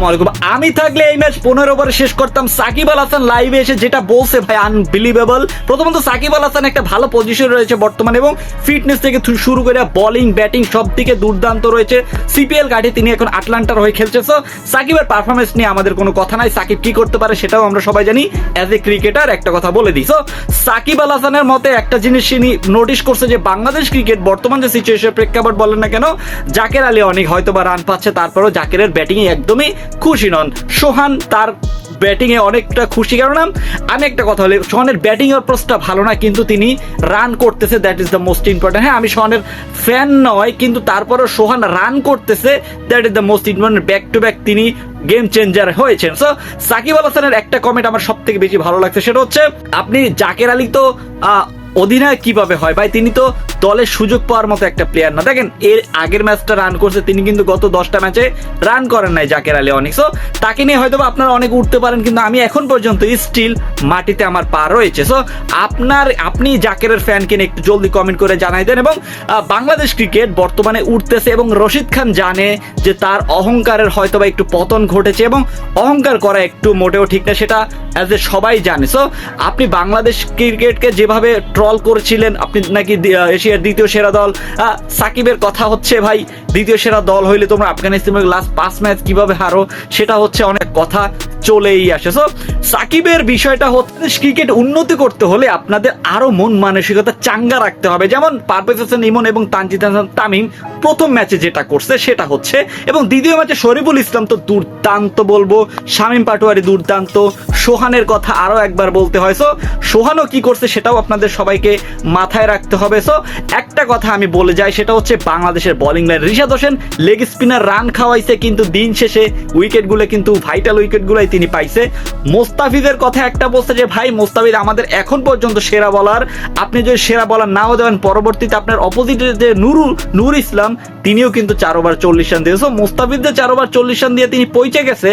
আসসালামু আলাইকুম। আমি থাকলে এই ম্যাচ পনেরো ওভারে শেষ করতাম। সাকিব আল হাসান লাইভে এসে যেটা বলছে, ভাই আনবিলিভেবল প্রথমত সাকিব আল হাসান একটা ভালো পজিশন রয়েছে বর্তমানে এবং ফিটনেস থেকে শুরু করে বোলিং ব্যাটিং সব দিকে দুর্দান্ত রয়েছে। সিপিএল কাটে তিনি এখন আটলান্টার হয়ে খেলছে। সো সাকিবের পারফরমেন্স নিয়ে আমাদের কোনো কথা নাই। সাকিব কি করতে পারে সেটাও আমরা সবাই জানি। অ্যাজ এ ক্রিকেটার একটা কথা বলে দিই। সো সাকিব আল হাসানের মতে একটা জিনিস তিনি নোটিশ করছে যে বাংলাদেশ ক্রিকেট বর্তমান যে সিচুয়েশন প্রেক্ষাপট বলেন না কেন, জাকের আলী অনেক হয়তো বা রান পাচ্ছে, তারপরেও জাকেরের ব্যাটিংয়ে একদমই খুশি নন। সোহান তার ব্যাটিংয়ে অনেকটা খুশি কারণ আমি একটা কথা বলি, সোহানের ব্যাটিং অ্যাপ্রোচটা ভালো না, কিন্তু তিনি রান করতেছে that is the most important হ্যাঁ আমি সোহানের ফ্যান নয়, কিন্তু তারপরেও সোহান রান করতেছে that is the most important back to back তিনি গেম চেঞ্জার হয়েছেন। সো সাকিব আল হাসানের একটা কমেন্ট আমার সব থেকে বেশি ভালো লাগছে, সেটা হচ্ছে, আপনি জাকের আলী তো অধিনায়ক কীভাবে হয়? ভাই, তিনি তো দলের সুযোগ পাওয়ার মতো একটা প্লেয়ার না। দেখেন, এর আগের ম্যাচটা রান করছে, তিনি কিন্তু গত দশটা ম্যাচে রান করেন নাই জাকের আলী অনেক। সো তাকে নিয়ে হয়তো আপনারা অনেক উঠতে পারেন, কিন্তু আমি এখন পর্যন্ত স্টিল মাটিতে আমার পা রয়েছে। সো আপনার, আপনি জাকেরের ফ্যান কিনে একটু জলদি কমেন্ট করে জানাই দেন এবং বাংলাদেশ ক্রিকেট বর্তমানে উঠতেছে এবং রশিদ খান জানে যে তার অহংকারের হয়তো বা একটু পতন ঘটেছে এবং অহংকার করা একটু মোটেও ঠিক না, সেটা অ্যাজ এ সবাই জানে। সো আপনি বাংলাদেশ ক্রিকেটকে যেভাবে ট্রল করেছিলেন। আপনি নাকি এশিয়ার দ্বিতীয় সেরা দল। সাকিবের কথা হচ্ছে ভাই, দ্বিতীয় সেরা দল হইলে তোমরা আফগানিস্তানের লাস্ট পাঁচ ম্যাচ কীভাবে হারো, সেটা হচ্ছে অনেক কথা। চলেই আসে। সো সাকিবের বিষয়টা হচ্ছে ক্রিকেট উন্নতি করতে হলে আপনাদের আরও মন মানসিকতা চাঙ্গা রাখতে হবে। যেমন পারভেজ হাসান, ইমন এবং তানজিদ হাসান তামিম প্রথম ম্যাচে যেটা করছে সেটা হচ্ছে। এবং দ্বিতীয় ম্যাচে শরীফুল ইসলাম তো দুর্দান্ত বলব। শামীম পাটোয়ারি দুর্দান্ত। সোহানের কথা আরও একবার বলতে হয়। সো সোহানও কি করছে সেটাও আপনাদের সবাইকে মাথায় রাখতে হবে। সো একটা কথা আমি বলে যাই, সেটা হচ্ছে বাংলাদেশের bowling line Rishad Hossain leg spinner run খাওয়াইছে কিন্তু দিন শেষে। উইকেটগুলো কিন্তু ভাইটাল উইকেটগুলোই তিনি পাইছে। মোস্তাফিজের কথা একটা বলছে যে, ভাই, মোস্তাফিজ আমাদের এখন পর্যন্ত সেরা বলার আপনি যদি সেরা বলার নাও দেবেন পরবর্তীতে আপনার অপোজিটে যে নুরু নূর ইসলাম, তিনিও কিন্তু চার ওভার চল্লিশ রান দিয়েছে। মোস্তাফিজ যে চার ওভার চল্লিশ রান দিয়ে তিনি পৌঁছে গেছে,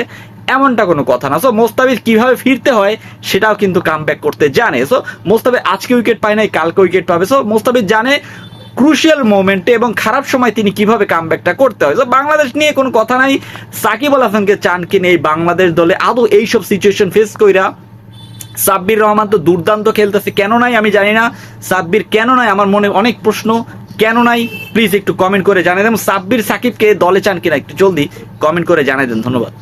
এমনটা কোনো কথা না। সো মোস্তাফিজ কীভাবে ফিরতে হয়, সেটাও কিন্তু কাম করতে জানে। সো মোস্তাফিজ আজকে উইকেট পায় নাই, কালকে উইকেট পাবে। সো মোস্তাফিজ জানে ক্রুশিয়াল মোমেন্টে এবং খারাপ সময় তিনি কীভাবে কামব্যাকটা করতে হয়? তো বাংলাদেশ নিয়ে কোনো কথা নাই। সাকিব আল হাসানকে চান কিনে এই বাংলাদেশ দলে? আদৌ এইসব সিচুয়েশন ফেস কইরা সাব্বির রহমান তো দুর্দান্ত খেলতেছে, কেন নাই আমি জানি না। সাব্বির, কেন নাই? আমার মনে অনেক প্রশ্ন। কেন নাই? প্লিজ একটু কমেন্ট করে জানাই দেন সাব্বির, সাকিবকে দলে চান কিনা একটু জলদি কমেন্ট করে জানাই দেন। ধন্যবাদ।